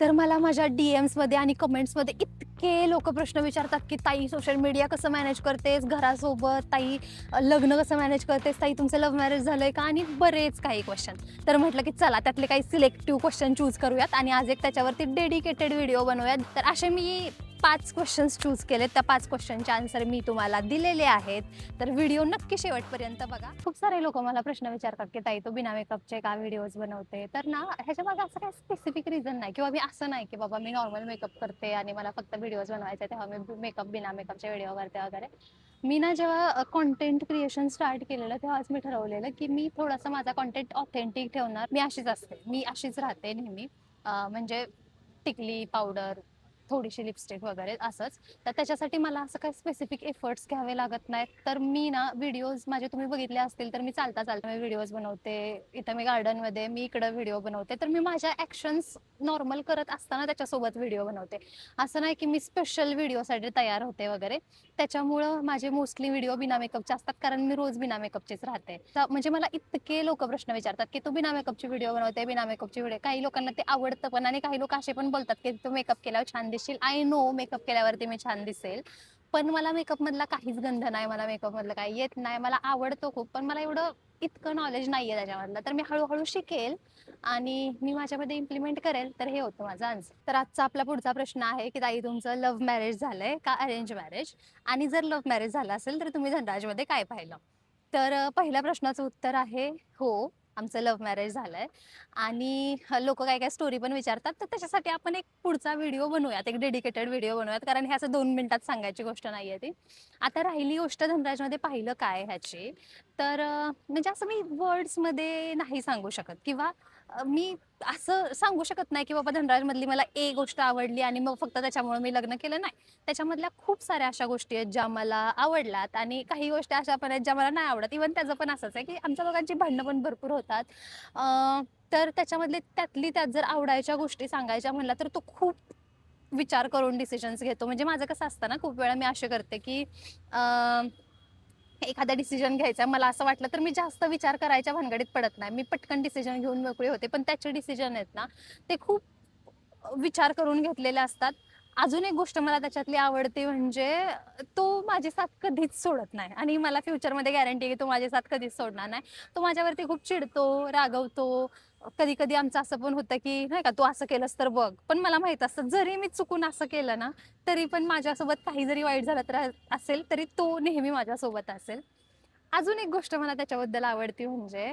तर मला माझ्या डीएम्समध्ये आणि कमेंट्समध्ये इतके लोक प्रश्न विचारतात की ताई सोशल मीडिया कसं मॅनेज करतेस घरासोबत? ताई लग्न कसं मॅनेज करतेस? ताई तुमचं लव्ह मॅरेज आहे का? आणि बरेच काही क्वेश्चन तर म्हटलं की चला त्यातले काही सिलेक्टिव्ह क्वेश्चन चूज करूयात आणि आज एक त्याच्यावरती डेडिकेटेड व्हिडिओ बनवूयात. तर असे मी पाच क्वेश्चन्स चूज केलेत. त्या पाच क्वेश्चनचे आन्सर मी तुम्हाला दिलेले आहेत. तर व्हिडिओ नक्की शेवटपर्यंत बघा. खूप सारे लोक मला प्रश्न विचारतात की ताई तो बिना मेकअपचे का व्हिडिओज बनवते? तर ना ह्याच्या मागे असं काही स्पेसिफिक रिझन नाही किंवा मी असं नाही की बाबा मी नॉर्मल मेकअप करते आणि मला फक्त व्हिडिओज बनवायचे तेव्हा मी मेकअप बिना मेकअपचे व्हिडिओ करते वगैरे. मी ना जेव्हा कॉन्टेंट क्रिएशन स्टार्ट केलेलं तेव्हाच मी ठरवलेलं की मी थोडासा माझा कॉन्टेंट ऑथेंटिक ठेवणार. मी अशीच असते. मी अशीच राहते नेहमी. म्हणजे टिकली पावडर थोडीशी लिपस्टिक वगैरे असंच. तर त्याच्यासाठी मला असं काही स्पेसिफिक एफर्ट्स घ्यावे लागत नाहीत. तर मी ना व्हिडिओज माझे तुम्ही बघितले असतील तर मी चालता चालता मी व्हिडिओज बनवते. इथं मी गार्डनमध्ये मी इकडं व्हिडिओ बनवते. तर मी माझ्या ॲक्शन्स नॉर्मल करत असताना त्याच्यासोबत व्हिडिओ बनवते. असं नाही की मी स्पेशल व्हिडिओसाठी तयार होते वगैरे. त्याच्यामुळं माझे मोस्टली व्हिडिओ बिना मेकअपचे असतात कारण मी रोज बिना मेकअपचेच राहते. तर म्हणजे मला इतके लोक प्रश्न विचारतात की तू बिना मेकअपचे व्हिडिओ बनवते बिना मेकअपचे व्हिडिओ काही लोकांना ते आवडतं पण आणि काही लोक असे पण बोलतात की तू मेकअप केल्यावर छान दिसशील. आय नो मेकअप केल्यावरती मी छान दिसेल. पण मला मेकअपमधला काहीच गंध नाही मला मेकअप मधलं काही येत नाही. मला आवडतो खूप पण मला एवढं इतकं नॉलेज नाहीये त्याच्यामधलं तर मी हळूहळू शिकेल आणि मी माझ्यामध्ये इम्प्लिमेंट करेल तर हे होतं माझं आन्सर तर आजचा आपला पुढचा प्रश्न आहे की ताई तुमचं लव्ह मॅरेज झालंय का अरेंज मॅरेज आणि जर लव्ह मॅरेज झालं असेल तर तुम्ही धनराजमध्ये काय पाहिलं? तर पहिल्या प्रश्नाचं उत्तर आहे हो आमचं लव्ह मॅरेज झालंय. आणि लोक काय काय स्टोरी पण विचारतात तर त्याच्यासाठी आपण एक पुढचा व्हिडिओ बनवूयात एक डेडिकेटेड व्हिडिओ बनवूयात. कारण हे असं दोन मिनिटात सांगायची गोष्ट नाही आहे ती. आता राहिली गोष्ट धनराजमध्ये पाहिलं काय ह्याची? तर म्हणजे असं मी वर्ड्समध्ये नाही सांगू शकत किंवा मी असं सांगू शकत नाही की बाबा धनराजमधली मला एक गोष्ट आवडली आणि मग फक्त त्याच्यामुळे मी लग्न केलं नाही. त्याच्यामधल्या खूप साऱ्या अशा गोष्टी आहेत ज्या मला आवडल्यात आणि काही गोष्टी अशा पण आहेत ज्या मला नाही आवडत. इवन त्याचं पण असंच आहे की आमच्या दोघांची भांडणं पण भरपूर होतात. तर त्याच्यामधले त्यातली त्यात जर आवडायच्या गोष्टी सांगायच्या म्हणल्या तर तो खूप विचार करून डिसिजन्स घेतो. म्हणजे माझं कसं असतं ना खूप वेळा मी असे करते की एखादा डिसिजन घ्यायचा मला असं वाटलं तर मी जास्त विचार करायच्या भानगडीत पडत नाही. मी पटकन डिसिजन घेऊन मोकळी होते पण त्याचे डिसिजन आहेत ना ते खूप विचार करून घेतलेले असतात. अजून एक गोष्ट मला त्याच्यातली आवडते म्हणजे तो माझी साथ कधीच सोडत नाही आणि मला फ्युचरमध्ये गॅरंटी आहे की तो माझी साथ कधीच सोडणार नाही. तो माझ्यावरती खूप चिडतो रागवतो कधी कधी आमचं असं पण होतं की नाही का तू असं केलंस तर बघ. पण मला माहीत असतं जरी मी चुकून असं केलं ना तरी पण माझ्यासोबत काही जरी वाईट झालं तर असेल तरी तो नेहमी माझ्यासोबत असेल. अजून एक गोष्ट मला त्याच्याबद्दल आवडती म्हणजे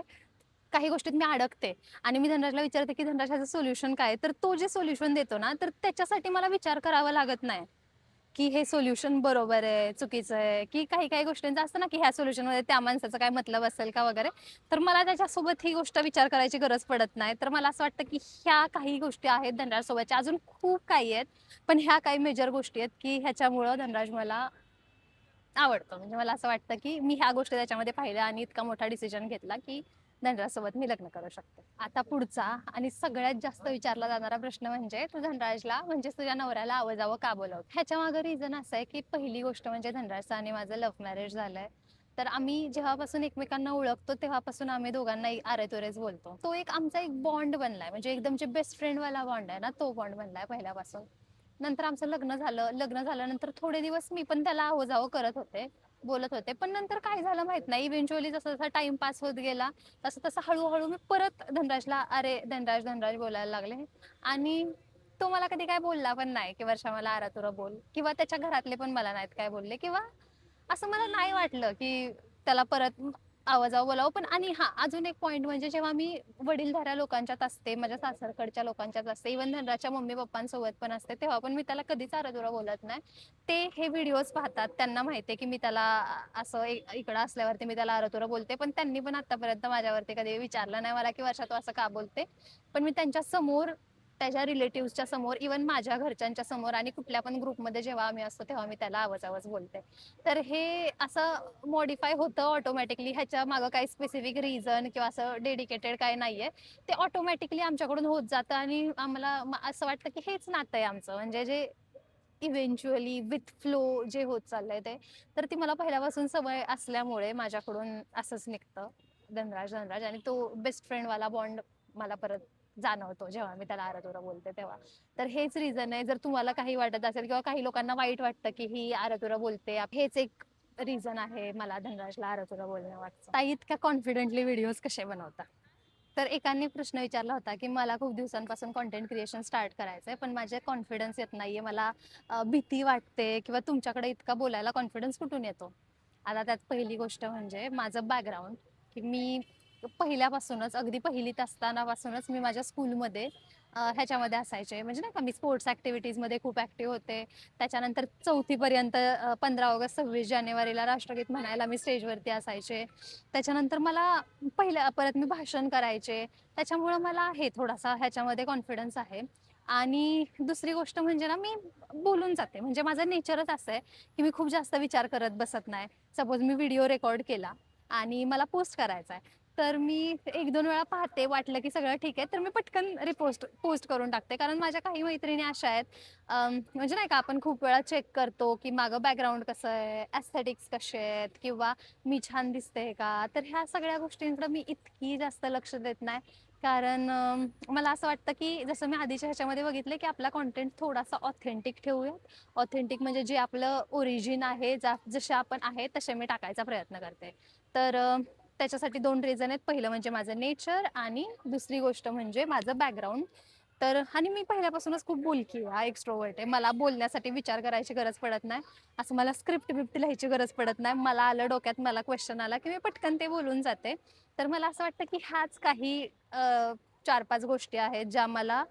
काही गोष्टीत मी अडकते आणि मी धनराजला विचारते की धनराज सोल्युशन काय? तर तो जे सोल्युशन देतो ना तर त्याच्यासाठी मला विचार करावा लागत नाही. की हे सोल्युशन बरोबर आहे चुकीचं आहे की काही काही गोष्टींचं असतं ना की ह्या सोल्युशनमध्ये त्या माणसाचा काय मतलब असेल का वगैरे तर मला त्याच्यासोबत ही गोष्ट विचार करायची गरज पडत नाही. तर मला असं वाटतं की ह्या काही गोष्टी आहेत धनराजसोबतच्या. अजून खूप काही आहेत पण ह्या काही मेजर गोष्टी आहेत की ह्याच्यामुळं धनराज मला आवडतो. म्हणजे मला असं वाटतं की मी ह्या गोष्टी त्याच्यामध्ये पाहिल्या आणि इतका मोठा डिसिजन घेतला की धनराजसोबत मी लग्न करू शकते. आता पुढचा आणि सगळ्यात जास्त विचारला जाणारा प्रश्न म्हणजे तू धनराजला म्हणजे तुझ्या नवऱ्याला आवाजावं का बोलवत? ह्याच्या मागं रिझन असं आहे की पहिली गोष्ट म्हणजे धनराजचं आणि माझं लव्ह मॅरेज झालंय. तर आम्ही जेव्हापासून एकमेकांना ओळखतो तेव्हापासून आम्ही दोघांना आरे तोरेच बोलतो. तो एक आमचा एक बॉन्ड बनलाय म्हणजे एकदम जे बेस्ट फ्रेंड वाला बॉन्ड आहे ना तो बॉन्ड बनलाय पहिल्यापासून. नंतर आमचं लग्न झालं लग्न झाल्यानंतर थोडे दिवस मी पण त्याला आवजावं करत होते. बोलत होते. पण नंतर काय झालं माहीत नाही. इव्हेंच्युअली जसं जसा टाइम पास होत गेला तसं तसं हळूहळू मी परत धनराजला अरे धनराज धनराज बोलायला लागले. आणि तो मला कधी काय बोलला पण नाही की वर्षा मला आरातुरा बोल. किंवा त्याच्या घरातले पण मला नाहीत काय बोलले. किंवा असं मला नाही वाटलं की त्याला परत आवाजावर बोलावं. पण आणि हा अजून एक पॉईंट म्हणजे जेव्हा मी वडीलधाऱ्या लोकांच्यात असते माझ्या सासरकडच्या लोकांच्यात असते इव्हन धनराजच्या मम्मी पप्पांसोबत पण असते तेव्हा पण मी त्याला कधीच आरातुरा बोलत नाही. ते हे व्हिडिओज पाहतात त्यांना माहितीये की मी त्याला असं इकडं असल्यावरती मी त्याला आरातुरा बोलते पण त्यांनी पण आतापर्यंत माझ्यावरती कधी विचारलं नाही मला की वर्षा तू असं का बोलते? पण मी त्यांच्यासमोर त्याच्या रिलेटिव्हच्या समोर इवन माझ्या घरच्यांच्या समोर आणि कुठल्या पण ग्रुपमध्ये जेव्हा आम्ही असतो तेव्हा मी त्याला आवाज आवाज बोलते. तर हे असं मॉडिफाय होतं ऑटोमॅटिकली ह्याच्या मागं काही स्पेसिफिक रिझन किंवा असं डेडिकेटेड काय नाहीये. ते ऑटोमॅटिकली आमच्याकडून होत जातं आणि आम्हाला असं वाटतं की हेच नातं आहे आमचं. म्हणजे जे इव्हेंच्युअली विथ फ्लो जे होत चाललंय ते. तर ती मला पहिल्यापासून सवय असल्यामुळे माझ्याकडून असंच निघतं. धनराज धनराज आणि तो बेस्ट फ्रेंडवाला बॉन्ड मला परत जाणवतो जेव्हा मी त्याला आरतुरा बोलते तेव्हा. तर हेच रिझन आहे. जर तुम्हाला काही वाटत असेल किंवा काही लोकांना वाईट वाटतं की ही आरतुरा बोलते हेच एक रिझन आहे मला धनराजला आरतुरा बोलणं वाटतं ताई इतक्या कॉन्फिडेंटली व्हिडिओज कसे बनवता? तर एकाने प्रश्न विचारला होता की मला खूप दिवसांपासून कॉन्टेंट क्रिएशन स्टार्ट करायचं आहे पण माझे कॉन्फिडन्स येत नाहीये. मला भीती वाटते किंवा तुमच्याकडे इतका बोलायला कॉन्फिडन्स कुठून येतो? आता त्यात पहिली गोष्ट म्हणजे माझं बॅकग्राऊंड की मी पहिल्यापासूनच अगदी पहिलीत असतानापासूनच मी माझ्या स्कूलमध्ये ह्याच्यामध्ये असायचे. म्हणजे नाही का मी स्पोर्ट्स ॲक्टिव्हिटीजमध्ये खूप ॲक्टिव्ह होते. त्याच्यानंतर चौथीपर्यंत पंधरा ऑगस्ट सव्वीस जानेवारीला राष्ट्रगीत म्हणायला मी स्टेजवरती असायचे. त्याच्यानंतर मला पहिल्या परत मी भाषण करायचे. त्याच्यामुळं मला आहे थोडासा ह्याच्यामध्ये कॉन्फिडन्स आहे. आणि दुसरी गोष्ट म्हणजे ना मी बोलून जाते. म्हणजे माझं नेचरच असं आहे की मी खूप जास्त विचार करत बसत नाही. सपोज मी व्हिडिओ रेकॉर्ड केला आणि मला पोस्ट करायचा आहे. तर मी एक दोन वेळा पाहते वाटलं की सगळं ठीक आहे. तर मी पटकन रिपोस्ट पोस्ट करून टाकते. कारण माझ्या काही मैत्रिणी अशा आहेत म्हणजे नाही का आपण खूप वेळा चेक करतो की मागं बॅकग्राऊंड कसं आहे ॲस्थेटिक्स कसे आहेत किंवा मी छान दिसते का? तर ह्या सगळ्या गोष्टींकडे मी इतकी जास्त लक्ष देत नाही. कारण मला असं वाटतं की जसं मी आधीच्या ह्याच्यामध्ये बघितलं की आपला कॉन्टेंट थोडासा ऑथेंटिक ठेवूयात. ऑथेंटिक म्हणजे जे आपलं ओरिजिन आहे जा जसे आपण आहे तसे मी टाकायचा प्रयत्न करते. तर त्याच्यासाठी दोन रिझन आहेत. पहिलं म्हणजे माझं नेचर आणि दुसरी गोष्ट म्हणजे माझं बॅकग्राऊंड तर आणि मी पहिल्यापासूनच खूप बोलकी हा एक्स्ट्रोवर्ट आहे. मला बोलण्यासाठी विचार करायची गरज पडत नाही. असं मला स्क्रिप्ट बिप्ट लिहायची गरज पडत नाही. मला आलं डोक्यात मला क्वेश्चन आला की मी पटकन ते बोलून जाते. तर मला असं वाटतं की ह्याच काही चार पाच गोष्टी आहेत ज्या मला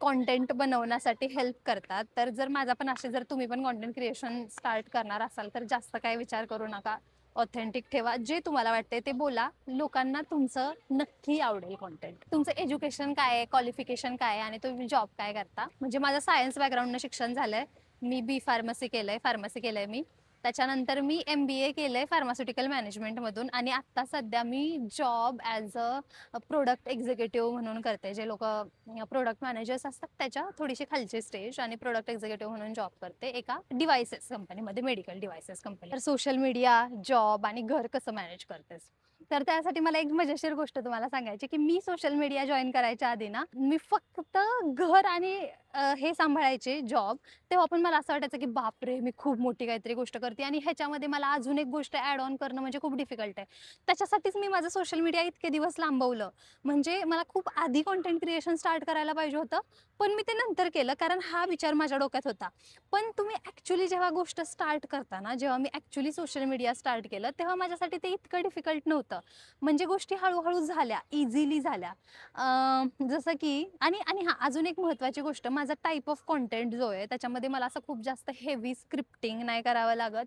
कॉन्टेंट बनवण्यासाठी हेल्प करतात. तर जर माझा पण असे जर तुम्ही पण कॉन्टेंट क्रिएशन स्टार्ट करणार असाल तर जास्त काय विचार करू नका. ऑथेंटिक ठेवा. जे तुम्हाला वाटते ते बोला. लोकांना तुमचं नक्की आवडेल कॉन्टेंट तुमचं एज्युकेशन काय आहे? क्वालिफिकेशन काय आहे? आणि तुम्ही जॉब काय करता? म्हणजे माझं सायन्स बॅकग्राऊंडनं शिक्षण झालंय. मी बी फार्मसी केलंय. फार्मसी केलंय मी. त्याच्यानंतर मी एम बी ए केलंय फार्मास्युटिकल मॅनेजमेंटमधून आणि आत्ता सध्या मी job as a product executive म्हणून करते. जे लोक प्रोडक्ट मॅनेजर्स असतात त्याच्या थोडीशी खालची स्टेज आणि प्रोडक्ट एक्झिक्युटिव्ह म्हणून जॉब करते एका डिव्हायसेस कंपनीमध्ये मेडिकल डिव्हायसेस कंपनी तर सोशल मीडिया जॉब आणि घर कसं मॅनेज करतेस? तर त्यासाठी मला एक मजेशीर गोष्ट तुम्हाला सांगायची की मी सोशल मीडिया जॉईन करायच्या आधी ना मी फक्त घर आणि हे सांभाळायचे जॉब तेव्हा पण मला असं वाटायचं की बापरे मी खूप मोठी काहीतरी गोष्ट करते आणि ह्याच्यामध्ये मला अजून एक गोष्ट ॲड ऑन करणं म्हणजे खूप डिफिकल्ट आहे. त्याच्यासाठीच मी माझं सोशल मीडिया इतके दिवस लांबवलं. म्हणजे मला खूप आधी कॉन्टेंट क्रिएशन स्टार्ट करायला पाहिजे होतं पण मी ते नंतर केलं कारण हा विचार माझ्या डोक्यात होता. पण तुम्ही ॲक्च्युली जेव्हा गोष्ट स्टार्ट करताना जेव्हा मी ॲक्च्युली सोशल मीडिया स्टार्ट केलं तेव्हा माझ्यासाठी ते इतकं डिफिकल्ट नव्हतं. म्हणजे गोष्टी हळूहळू झाल्या इझिली झाल्या. जसं की आणि आणि हा अजून एक महत्त्वाची गोष्ट माझा टाईप ऑफ कॉन्टेंट जो आहे त्याच्यामध्ये मला असं खूप जास्त हेवी स्क्रिप्टिंग नाही करावं लागत.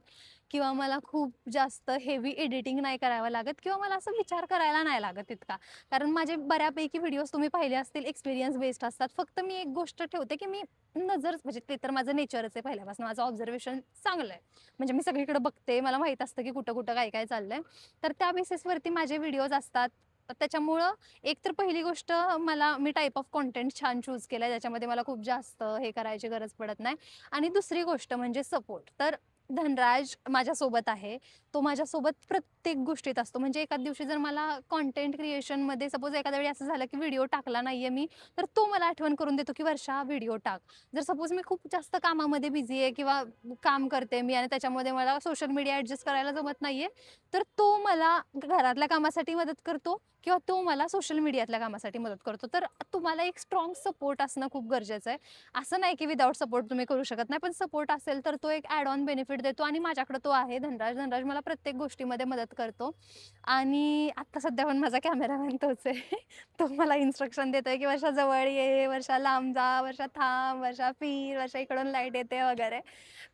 किंवा मला खूप जास्त हेवी एडिटिंग नाही करावं लागत किंवा मला असं विचार करायला नाही लागत इतका. कारण माझे बऱ्यापैकी व्हिडिओज तुम्ही पाहिले असतील एक्सपिरियन्स बेस्ड असतात. फक्त मी एक गोष्ट ठेवते की मी नजर म्हणजे ते तर माझं नेचरच आहे पहिल्यापासून. माझं ऑब्झर्वेशन चांगलं आहे. म्हणजे मी सगळीकडे बघते. मला माहीत असतं की कुठं कुठं काय काय चाललंय. तर त्या बेसिसवरती माझे व्हिडिओज असतात. त्याच्यामुळं एक तर पहिली गोष्ट मला मी टाईप ऑफ कॉन्टेंट छान चूज केला आहे ज्याच्यामध्ये मला खूप जास्त हे करायची गरज पडत नाही. आणि दुसरी गोष्ट म्हणजे सपोर्ट तर धनराज माझ्यासोबत आहे. तो माझ्यासोबत प्रत्येक गोष्टीत असतो. म्हणजे एखाद दिवशी जर मला कॉन्टेंट क्रिएशनमध्ये सपोज एखाद्या वेळी असं झालं की व्हिडिओ टाकला नाही आहे मी तर तो मला आठवण करून देतो की वर्षा व्हिडिओ टाक. जर सपोज मी खूप जास्त कामामध्ये बिझी आहे किंवा काम करते मी आणि त्याच्यामध्ये मला सोशल मीडिया ॲडजस्ट करायला जमत नाही आहे तर तो मला घरातल्या कामासाठी मदत करतो. किंवा तो मला सोशल मीडियातल्या कामासाठी मदत करतो. तर तुम्हाला एक स्ट्रॉंग सपोर्ट असणं खूप गरजेचं आहे. असं नाही की विदाऊट सपोर्ट तुम्ही करू शकत नाही पण सपोर्ट असेल तर तो एक ॲड ऑन बेनिफिट देतो आणि माझ्याकडे तो आहे. धनराज धनराज मला प्रत्येक गोष्टीमध्ये मदत करतो. आणि आत्ता सध्या पण माझा कॅमेरामॅन तोच आहे. तो मला इन्स्ट्रक्शन देतोय की वर्षा जवळ ये वर्षा लांब जा वर्षा थांब वर्षा फिर वर्षा इकडून लाइट येते वगैरे.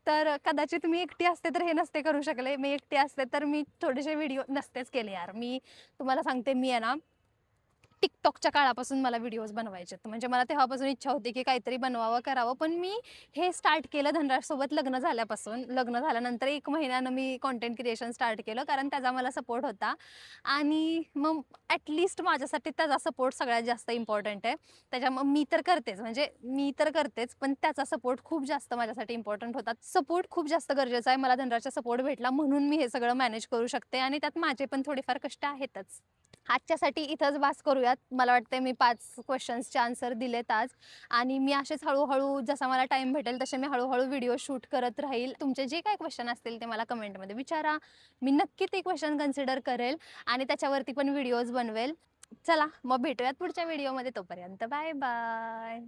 तर कदाचित मी एकटी असते तर हे नसते करू शकले. मी एकटी असते तर मी थोडेसे व्हिडिओ नसतेच केले यार. मी तुम्हाला सांगते मी आहे ना टिकटॉकच्या काळापासून मला व्हिडिओज बनवायचे. म्हणजे मला तेव्हापासून इच्छा होती की काहीतरी बनवावं करावं. पण मी हे स्टार्ट केलं धनराजसोबत लग्न झाल्यापासून. लग्न झाल्यानंतर एक महिन्यानं मी कॉन्टेंट क्रिएशन स्टार्ट केलं कारण त्याचा मला सपोर्ट होता. आणि मग ॲटलिस्ट माझ्यासाठी त्याचा सपोर्ट सगळ्यात जास्त इम्पॉर्टंट आहे. त्याच्यामुळे मी तर करतेच. म्हणजे मी तर करतेच पण त्याचा सपोर्ट खूप जास्त माझ्यासाठी इम्पॉर्टंट होता. सपोर्ट खूप जास्त गरजेचा आहे. मला धनराजचा सपोर्ट भेटला म्हणून मी हे सगळं मॅनेज करू शकते. आणि त्यात माझे पण थोडेफार कष्ट आहेतच. आजच्यासाठी इथंच बास करूयात. मला वाटते मी पाच क्वेश्चन्सचे आन्सर दिलेत आज. आणि मी असेच हळूहळू जसा मला टाईम भेटेल तसे मी हळूहळू व्हिडिओ शूट करत राहील. तुमचे जे काही क्वेश्चन असतील ते मला कमेंटमध्ये विचारा. मी नक्की ते क्वेश्चन कन्सिडर करेल आणि त्याच्यावरती पण व्हिडिओज बनवेल. चला मग भेटूयात पुढच्या व्हिडिओमध्ये तोपर्यंत बाय बाय